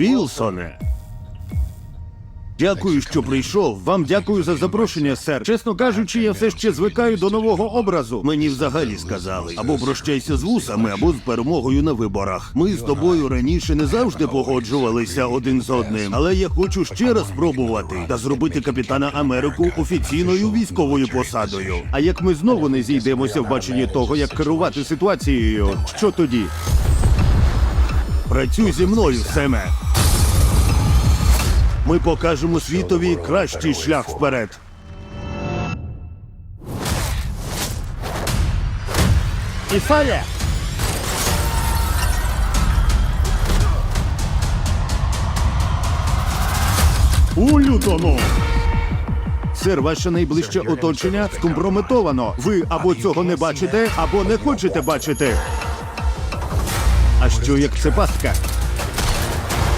Вілсоне. Дякую, що прийшов. Вам дякую за запрошення, сер. Чесно кажучи, я все ще звикаю до нового образу. Мені взагалі сказали або прощайся з вусами, або з перемогою на виборах. Ми з тобою раніше не завжди погоджувалися один з одним, але я хочу ще раз спробувати та зробити капітана Америку офіційною військовою посадою. А як ми знову не зійдемося в баченні того, як керувати ситуацією, що тоді? Працюй зі мною, Семе. Ми покажемо світові кращий шлях вперед. Ісаля! У лютому! Сир, ваше найближче оточення скомпрометовано. Ви або цього не бачите, або не хочете бачити. А що як це пастка?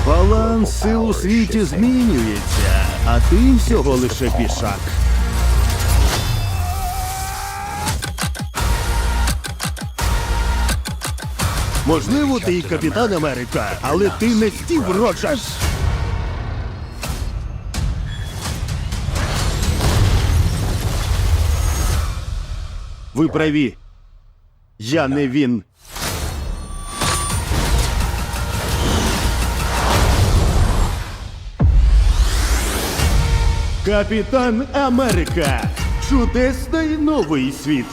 Баланс сил у світі змінюється, а ти всього лише пішак. Можливо, ти і капітан Америка, але ти не Стів Роджерс. Ви праві. Я не він. Капітан Америка. Чудесний новий світ.